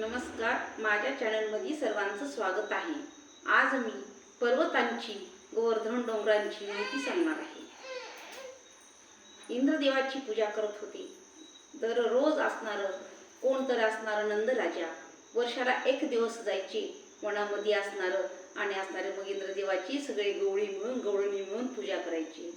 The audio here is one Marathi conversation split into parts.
नमस्कार माझ्या चॅनलमध्ये सर्वांचं स्वागत आहे. आज मी पर्वतांची गोवर्धन डोंगरांची माहिती सांगणार आहे. इंद्रदेवाची पूजा करत होते. दररोज असणारं कोण तर असणारं नंदराजा वर्षाला एक दिवस जायचे वनामध्ये असणारं आणि असणारे मग इंद्रदेवाची सगळे गवळी मिळून गवळणी मिळून पूजा करायची.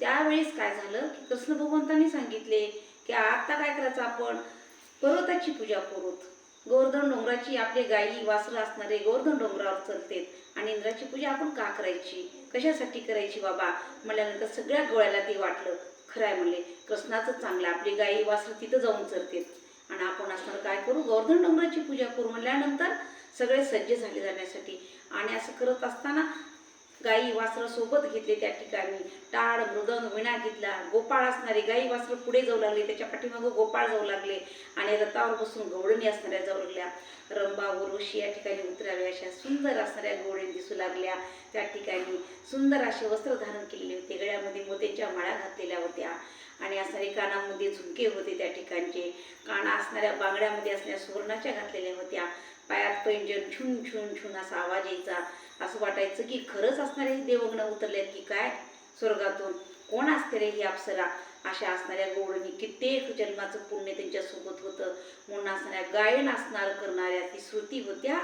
त्यावेळेस काय झालं की कृष्ण भगवंतांनी सांगितले की आता काय करायचं आपण? पर्वताची पूजा करूत. गोवर्धन डोंगराची आपले गायी वासरं असणारे गोवर्धन डोंगरावर चलते आणि इंद्राची पूजा आपण का करायची? कशासाठी करायची बाबा? म्हणल्यानंतर सगळ्या गोळ्याला ते वाटलं. खरं आहे म्हणले कृष्णाचं चांगलं आपली गायी वासरं तिथं जाऊन चरतेत. आणि आपण असणार काय करू? गोवर्धन डोंगराची पूजा करू म्हटल्यानंतर सगळे सज्ज झाले जाण्यासाठी. आणि असं करत असताना गाई वासरं सोबत घेतले त्या ठिकाणी. टाळ मृदंग विणा घेतला. गोपाळ असणारे गाई वासरं पुढे जाऊ लागले. त्याच्या पाठीमागं गोपाळ जाऊ लागले. आणि रथावर बसून गवळणी असणाऱ्या जाऊ लागल्या. रंबा उर्वशी या ठिकाणी उतराव्या. अशा सुंदर असणाऱ्या गवळणी दिसू लागल्या. त्या ठिकाणी सुंदर असे वस्त्र धारण केलेले होते. गळ्यामध्ये मोत्याच्या माळा घातलेल्या होत्या. आणि असणारे कानामध्ये झुमके होते त्या ठिकाणचे. काना असणाऱ्या बांगड्यामध्ये असणाऱ्या सुवर्णाच्या घातलेल्या होत्या. पायात पैंजण छुन छुन छुन असा आवाज यायचा. असं वाटायचं की खरंच असणारे हे देवगण उतरलेत की काय? स्वर्गातून कोण असते रे ही अप्सरा अशा असणाऱ्या गवळणी कित्येक जन्माचं पुण्य त्यांच्यासोबत होतं. म्हणून असणाऱ्या गायन असणार करणाऱ्या ती श्रुती होत्या.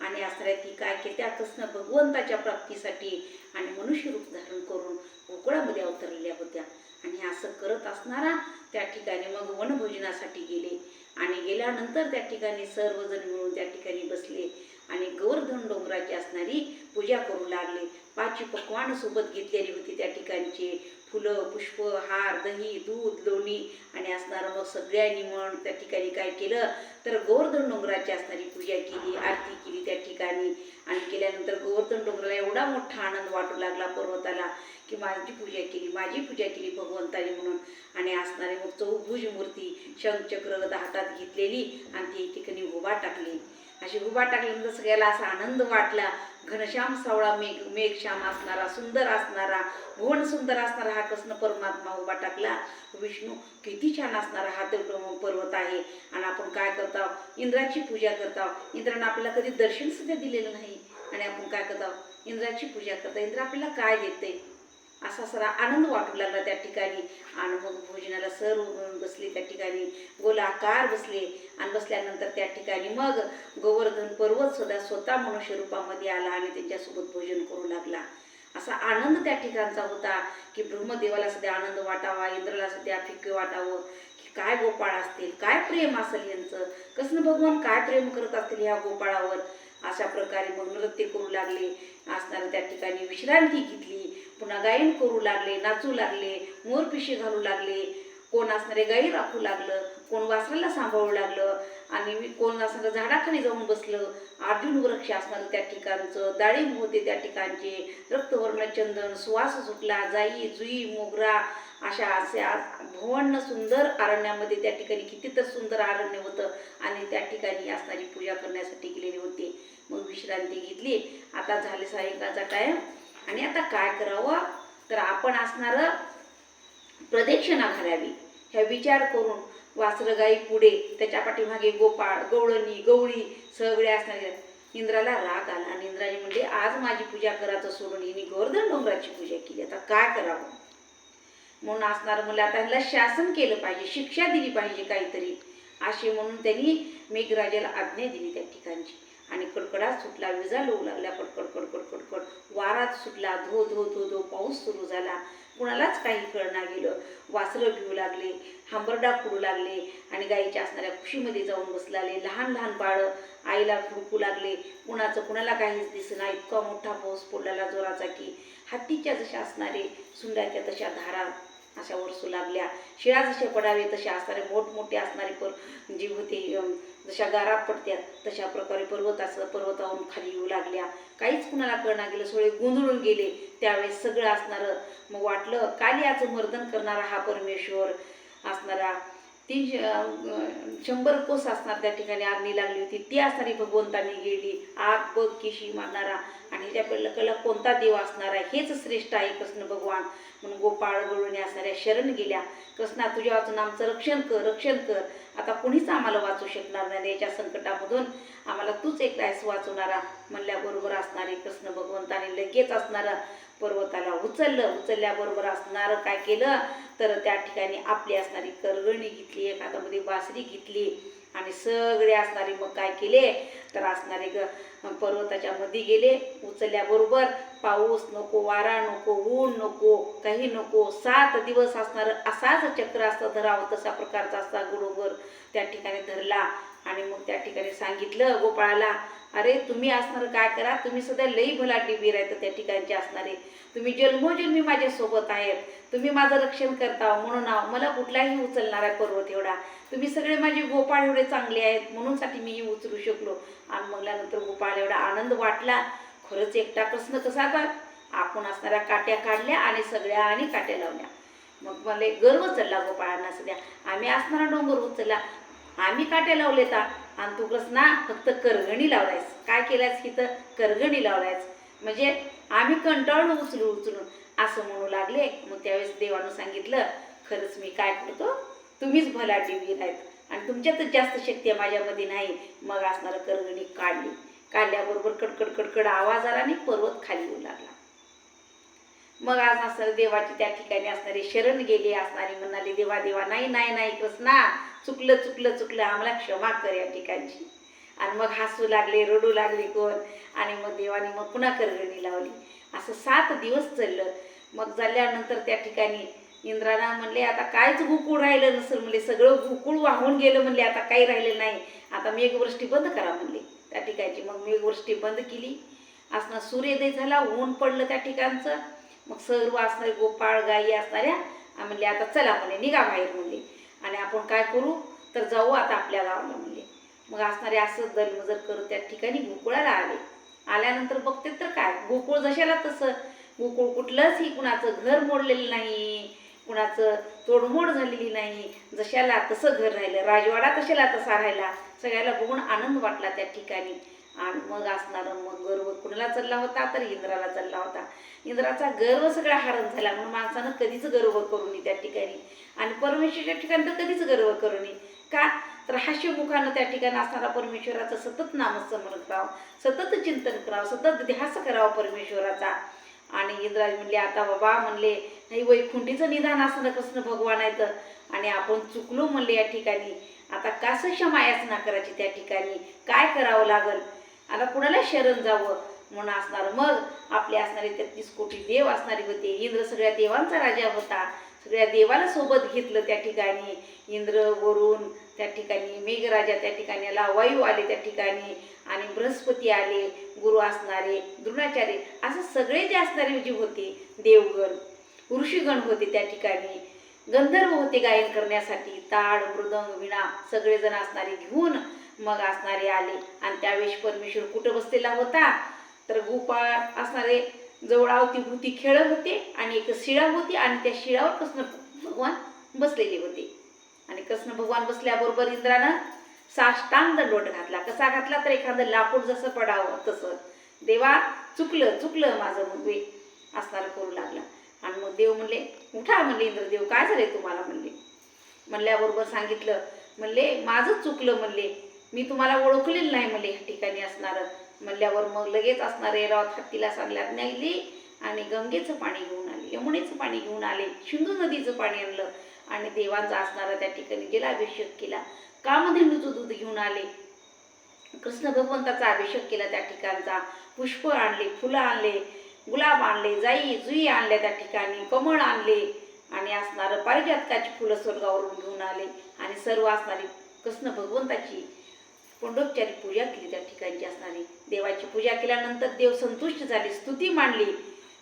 आणि असणाऱ्या ती काय केल्या कृष्ण भगवंताच्या प्राप्तीसाठी आणि मनुष्य रूप धारण करून गोकुळामध्ये अवतरलेल्या होत्या. आणि असं करत असणारा त्या ठिकाणी मग वनभोजनासाठी गेले. आणि गेल्यानंतर त्या ठिकाणी सर्वजण मिळून त्या ठिकाणी बसले. आणि गोवर्धन डोंगराची असणारी पूजा करू लागले. पाचवी पकवान सोबत घेतलेली होती त्या ठिकाणचे. फुलं पुष्प हार दही दूध लोणी आणि असणारं मग सगळ्यांनी म्हण त्या ठिकाणी काय केलं? तर गोवर्धन डोंगराची असणारी पूजा केली आरती केली त्या ठिकाणी. आणि केल्यानंतर गोवर्धन डोंगराला एवढा मोठा आनंद वाटू लागला पर्वताला की माझी पूजा केली माझी पूजा केली भगवंताने म्हणून. आणि असणारी मग चौभुज मूर्ती शंखचक्र हातात घेतलेली आणि ती ठिकाणी उभा टाकली. अशी उभा टाकल्यानंतर सगळ्याला असा आनंद वाटला घनश्याम सावळा मेघ मेघश्याम असणारा सुंदर असणारा भुवन सुंदर असणारा हा कृष्ण परमात्मा उभा टाकला. विष्णू किती छान असणारा हा तर पर्वत आहे. आणि आपण काय करतो इंद्राची पूजा करतो इंद्रानं आपल्याला कधी दर्शन सुद्धा दिलेलं नाही. आणि आपण काय करतो इंद्राची पूजा करतो इंद्र आपल्याला काय देते असा सारा आनंद वाटू लागला त्या ठिकाणी. आणि मग भोजनाला सर मिळून बसले त्या ठिकाणी. गोलाकार बसले. आणि बसल्यानंतर त्या ठिकाणी मग गोवर्धन पर्वत सुद्धा स्वतः मनुष्य रूपामध्ये आला आणि त्यांच्यासोबत भोजन करू लागला. असा आनंद त्या ठिकाणचा होता की ब्रह्मदेवाला सध्या आनंद वाटावा इंद्राला सध्या फिक्के वाटावं की काय गोपाळ असतील काय प्रेम असेल यांचं? कसं भगवान काय प्रेम करत असतील ह्या गोपाळावर? अशा प्रकारे मग नृत्य करू लागले. असणारे त्या ठिकाणी विश्रांती घेतली. पुन्हा गायन करू लागले नाचू लागले मोरपिशी घालू लागले. कोण असणारे गाई राखू लागलं. कोण वासराला सांभाळू लागलं. आणि मी कोण असणारं झाडाखाली जाऊन बसलं. अर्जुन वृक्ष असणारं त्या ठिकाणचं डाळिंब होते त्या ठिकाणचे रक्तवर्ण चंदन सुवास सुटला जाई जुई मोगरा अशा अशा भुवन्न सुंदर अरण्यामध्ये त्या ठिकाणी किती तर सुंदर अरण्य होतं. आणि त्या ठिकाणी असणारी पूजा करण्यासाठी गेलेली होती. मग विश्रांती घेतली. आता झाले सायंकाळचा टाईम आणि आता काय करावं? तर आपण असणारं प्रदक्षिणा घालावी. ह्या विचार करून वासरगाई पुढे त्याच्या पाठीमागे गोपाळ गवळणी गवळी सगळे असणारे इंद्राला राग आला आणि इंद्राने म्हणजे आज माझी पूजा करायचं सोडून हिने गोवर्धन डोंगराची पूजा केली. आता काय करावं? म्हणून असणार मुलं आता ह्याला शासन केलं पाहिजे शिक्षा दिली पाहिजे काहीतरी. असे म्हणून त्यांनी मेघराजाला आज्ञा दिली त्या ठिकाणची. आणि कडकडाट सुटला विजा लोळू लागल्या कडकड कडकड कडकड वारात सुटला धो धो धो धो पाऊस सुरू झाला. कुणालाच काही कळना गेलं. वासरं पिऊ लागले हांबरडा फुडू लागले आणि गाईच्या असणाऱ्या खुशीमध्ये जाऊन बसलाले. लहान लहान बाळं आईला फुडकू लागले. कुणाचं कुणाला काहीच दिसेना. इतका मोठा पाऊस पडलेला जोराचा की हत्तीच्या जशा असणारे सुंडाच्या तशा धारा अशा वरसू लागल्या. शिळा जसे पडावे तसे असणारे मोठमोठे असणारे पर जीव होते जशा गारा पडत्यात तशा प्रकारे पर्वत असं पर्वतावरून खाली येऊ लागल्या. काहीच कुणाला कळना गेलं सगळे गोंधळून गेले. त्यावेळेस सगळं असणारं मग वाटलं कालियाचं मर्दन करणारा हा परमेश्वर असणारा? तीन शंभर कोस असणार त्या ठिकाणी आग्नी लागली होती. ती असणारी भगवंतांनी गेली. आग बघ केशी मारणारा. आणि ह्याच्या पहिलं कोणता देव असणार? आहे हेच श्रेष्ठ आहे कृष्ण भगवान. म्हणून गोपाळ गवळणी असणाऱ्या शरण गेल्या. कृष्णा तुझ्या वाचून आमचं रक्षण कर रक्षण कर. आता कुणीच आम्हाला वाचू शकणार नाही. याच्या संकटामधून आम्हाला तूच एकटाच वाचवणारा म्हणल्याबरोबर असणारे कृष्ण भगवंताने लगेच असणारा पर्वताला उचललं उचलल्याबरोबर असणारं काय केलं? तर त्या ठिकाणी आपली असणारी करगणी घेतली एखाद्यामध्ये बासरी घेतली. आणि सगळे असणारे मग काय केले? तर असणारे ग पर्वताच्या मध्ये गेले उचलल्याबरोबर पाऊस नको वारा नको ऊन नको काही नको. सात दिवस असणारं असाच चक्र असतं धरावं तसा प्रकारचा असता गुरुवर त्या ठिकाणी धरला. आणि मग त्या ठिकाणी सांगितलं गोपाळाला अरे तुम्ही असणार काय करा? तुम्ही सध्या लई भला टीबी आहेत त्या ठिकाणचे असणारे. तुम्ही जन्मोजन्मी माझ्यासोबत आहेत. तुम्ही माझं रक्षण करता म्हणून आहो. मला कुठलाही उचलणारा पर्वत एवढा तुम्ही सगळे माझे गोपाळ एवढे चांगले आहेत म्हणूनसाठी मी ही उचलू शकलो. आणि मगल्यानंतर गोपाळ एवढा आनंद वाटला. खरंच एकटा प्रश्न कसा का आपण असणाऱ्या काट्या काढल्या आणि सगळ्या आणि काट्या लावल्या. मग मला गर्व चढला गोपाळांना सध्या. आम्ही असणारा डोंगर उचलला. आम्ही काट्या लावले ता आणि तू ना फक्त करगणी लावलायस. काय केलायस तर करगणी लावलायस. म्हणजे आम्ही कंटाळून उचलू उचलून. असं म्हणू लागले. मग त्यावेळेस देवानं सांगितलं खरंच मी काय करतो? तुम्हीच भला टीव्ही आहेत. आणि तुमच्यातच जास्त शक्ती आहे माझ्यामध्ये नाही. मग असणारं करगणी काढली. काढल्याबरोबर कडकड कडकड आवाज आला आणि पर्वत खाली येऊ लागला. मग आज असं देवाची त्या ठिकाणी असणारी शरण गेली असणारी म्हणाली देवा देवा नाही नाही नाही कृष्णा चुकलं चुकलं चुकलं आम्हाला क्षमा कर या ठिकाणची. आणि मग हसू लागले रडू लागले कोण? आणि मग देवाने मग पुन्हा करगणी लावली. असं सात दिवस चाललं. मग झाल्यानंतर त्या ठिकाणी इंद्राना म्हणले आता कायच गोकुळ राहिलं नसेल म्हणले सगळं गोकुळ वाहून गेलं म्हणले आता काही राहिलं नाही. आता मेघवृष्टी बंद करा म्हणले त्या ठिकाणची. मग मेघवृष्टी बंद केली. असणं सूर्योदय झाला ऊन पडलं त्या ठिकाणचं. मग सर्व असणारे गोपाळ गायी असणाऱ्या म्हणले आता चला म्हणले निघा बाहेर म्हणले. आणि आपण काय करू? तर जाऊ आता आपल्या गावाला म्हणले. मग असणारे असं दलमजर करत त्या ठिकाणी गोकुळाला आले. आल्यानंतर बघते तर काय? गोकुळ जशाला तसं. गोकुळ कुठलंच कुणाचं घर मोडलेलं नाही. कुणाचं तोडमोड झालेली नाही. जशाला तसं घर राहिलं. राजवाडा तशाला तसा राहिला. सगळ्याला बघून आनंद वाटला त्या ठिकाणी. आणि मग असणारं मग गर्व कुणाला चालला होता तर इंद्राला चालला होता. इंद्राचा गर्व सगळा हरण झाला म्हणून माणसानं कधीच गर्व करू नये त्या ठिकाणी. आणि परमेश्वरच्या ठिकाणी तर कधीच गर्व करू नये. का? तर हास्यमुखानं त्या ठिकाणी असणारा परमेश्वराचं सतत नामस्मरण करावं सतत चिंतन करावं सतत ध्यास करावं परमेश्वराचा. आणि इंद्राज म्हणले आता बाबा म्हणले नाही वैकुंठीचं निदान असणं कृष्ण भगवान आहे तर आणि आपण चुकलो म्हणले या ठिकाणी. आता कसं क्षमा याचना करायची त्या ठिकाणी? काय करावं लागल? आता कुणाला शरण जावं म्हणून असणार? मग आपले असणारे तेहतीस कोटी देव असणारे होते. इंद्र सगळ्या देवांचा राजा होता. सगळ्या देवाला सोबत घेतलं त्या ठिकाणी. इंद्र वरुण त्या ठिकाणी मेघराजा त्या ठिकाणी आला वायू आले त्या ठिकाणी आणि बृहस्पती आले गुरु असणारे द्रोणाचार्य असं सगळे जे असणारे जे होते देवगण ऋषीगण होते त्या ठिकाणी. गंधर्व होते गायन करण्यासाठी. ताड मृदंग विणा सगळेजण असणारे घेऊन मग असणारे आले. आणि त्यावेळेस परमेश्वर कुठं बसलेला होता? तर गोपाळ असणारे जवळ अवतीभूती खेळत होते आणि एक शिळा होती आणि त्या शिळावर कृष्ण भगवान बसलेले होते. आणि कृष्ण भगवान बसल्याबरोबर इंद्रानं साष्टांग दंडोट घातला. कसा घातला तर एखादं लाकूड जसं पडावं तसं. देवा चुकलं चुकलं माझं मग वे असणार करू लागला. आणि मग देव म्हणले उठा म्हणले इंद्रदेव काय झाले तुम्हाला? म्हणले. म्हणल्याबरोबर सांगितलं म्हणले माझंच चुकलं म्हणले. मी तुम्हाला ओळखलेलं नाही म्हणले या ठिकाणी असणारं. म्हणल्यावर मग लगेच असणारे रावत हत्तीला सांगल्यात नेली आणि गंगेचं पाणी घेऊन आले यमुनेचं पाणी घेऊन आले सिंधू नदीचं पाणी आणलं आणि देवांचा असणारा त्या ठिकाणी गेला अभिषेक केला. कामधेंडूचं दूध घेऊन आले. कृष्ण भगवंताचा अभिषेक केला त्या ठिकाणचा. पुष्प आणले फुलं आणले गुलाब आणले जाई जुई आणल्या त्या ठिकाणी कमळ आणले आणि असणारं पारिजातकाची फुलं स्वर्गावरून घेऊन आले. आणि सर्व असणारी कृष्ण भगवंताची पंडोपचारी पूजा केली त्या ठिकाणची असणारी देवाची पूजा केल्यानंतर देव संतुष्ट झाले स्तुती मांडली.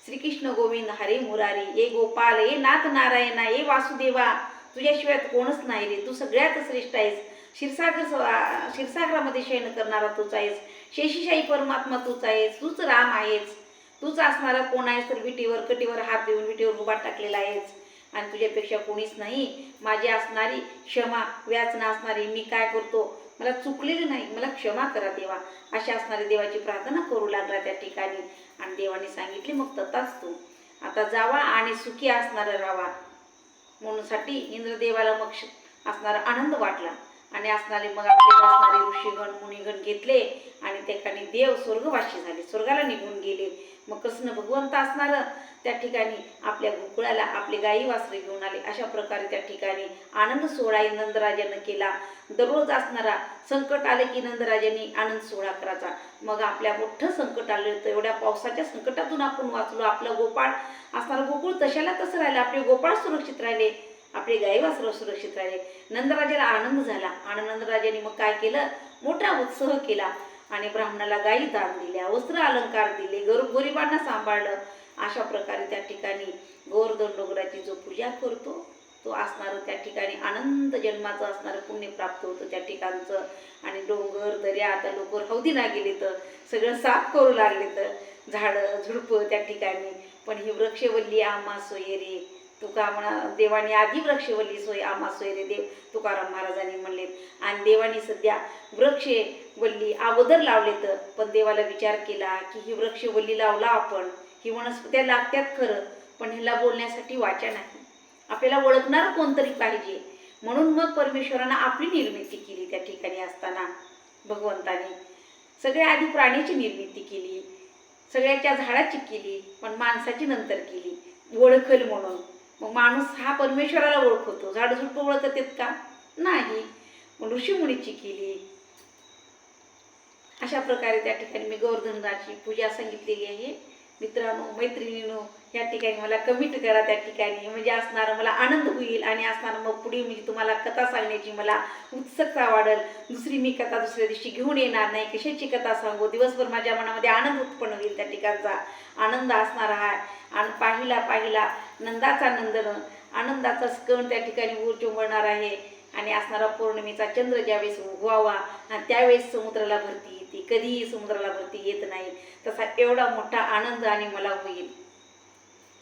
श्रीकृष्ण गोविंद हरे मुरारी ए गोपाल ए नाथ नारायणा ए वासुदेवा तुझ्याशिवाय कोणच नाही रे तू सगळ्यात श्रेष्ठ आहेस. क्षीरसागर स- क्षीरसागरामध्ये शयन करणारा तूच आहेस. शेषीशाही परमात्मा तूच आहेस तूच राम आहेस. तूच असणारा कोण आहेस तर विटीवर कटीवर हात देऊन विटीवर उभा टाकलेला आहेस. आणि तुझ्यापेक्षा कोणीच नाही. माझी असणारी क्षमा व्याचना असणारी मी काय करतो? मला चुकलेलं नाही मला क्षमा करा देवा. अशा असणारी देवाची प्रार्थना करू लागला त्या ठिकाणी. आणि देवाने सांगितले मग तताच तू. आता जावा आणि सुखी असणारं राहा. म्हणून साठी इंद्रदेवाला मग असणारा आनंद वाटला. आणि असणारे मग आपले असणारे ऋषीगण मुनिगण घेतले आणि ठिकाणी देव स्वर्गवाशी झाले स्वर्गाला निघून गेले. मग कृष्ण भगवंत असणार त्या ठिकाणी आपल्या गोकुळाला आपले गायी वासरे घेऊन आले. अशा प्रकारे त्या ठिकाणी आनंद सोहळा नंदराजानं केला. दररोज असणारा संकट आले की नंदराजांनी आनंद सोहळा करायचा. मग आपल्या मोठं संकट आलं तर एवढ्या पावसाच्या संकटातून आपण वाचलो. आपलं गोपाळ असणारा गोकुळ तशाला तसं राहिलं. आपले गोपाळ सुरक्षित राहिले. आपले गाई वासरं सुरक्षित राहिले. नंदराजाला आनंद झाला. आणि नंदराजाने मग काय केलं? मोठा उत्सव केला. आणि ब्राह्मणाला गायी दान दिल्या वस्त्र अलंकार दिले गरीब गरिबांना सांभाळलं. अशा प्रकारे त्या ठिकाणी गोवर्धन डोंगराची जो पूजा करतो तो असणारं त्या ठिकाणी आनंद जन्माचं असणारं पुण्य प्राप्त होतं त्या ठिकाणचं. आणि डोंगर दर्या आता लोक हौदी ना गेले तर सगळं साफ करू लागले तर झाडं झुडपं त्या ठिकाणी. पण ही वृक्षवल्ली आम्हा सोयरे तुका म्हणा देवाने आधी वृक्षवल्ली सोय आम्हा सोयरे देव तुकाराम महाराजांनी म्हणले आणि देवाने सध्या वृक्षे वल्ली अगोदर लावले तर पण देवाला विचार केला की ही वृक्षवल्ली लावला आपण ही वनस्पत्या लागत्यात खरं पण ह्याला बोलण्यासाठी वाचा नाही. आपल्याला ओळखणार कोणतरी पाहिजे. म्हणून मग परमेश्वरानं आपली निर्मिती केली त्या ठिकाणी असताना. भगवंताने सगळ्या आधी प्राण्याची निर्मिती केली सगळ्याच्या झाडाची केली पण माणसाची नंतर केली. ओळखल म्हणून. मग माणूस हा परमेश्वराला ओळखतो. झाड झुडपं ओळखत आहेत का? नाही. मग ऋषीमुनीची केली. अशा प्रकारे त्या ठिकाणी मी गोवर्धनाची पूजा सांगितलेली आहे. मित्रांनो मैत्रिणीनो या ठिकाणी मला कमेंट करा त्या ठिकाणी. म्हणजे असणारं मला आनंद होईल आणि असणारं मग पुढे म्हणजे तुम्हाला कथा सांगण्याची मला उत्सुकता वाढेल. दुसरी मी कथा दुसऱ्या दिवशी घेऊन येणार नाही. कशाची कथा सांगू? दिवसभर माझ्या मनामध्ये आनंद उत्पन्न होईल त्या ठिकाणचा. आनंद असणार आहे. आणि पाहिला पाहिला नंदाचा नंदन आनंदाचा स्कण त्या ठिकाणी ऊर चुंबणार आहे. आणि असणारा पौर्णिमेचा चंद्र ज्यावेळेस उगवावा आणि त्यावेळेस समुद्राला भरती येते कधीही समुद्राला भरती येत नाही तसा एवढा मोठा आनंद आणि मला होईल.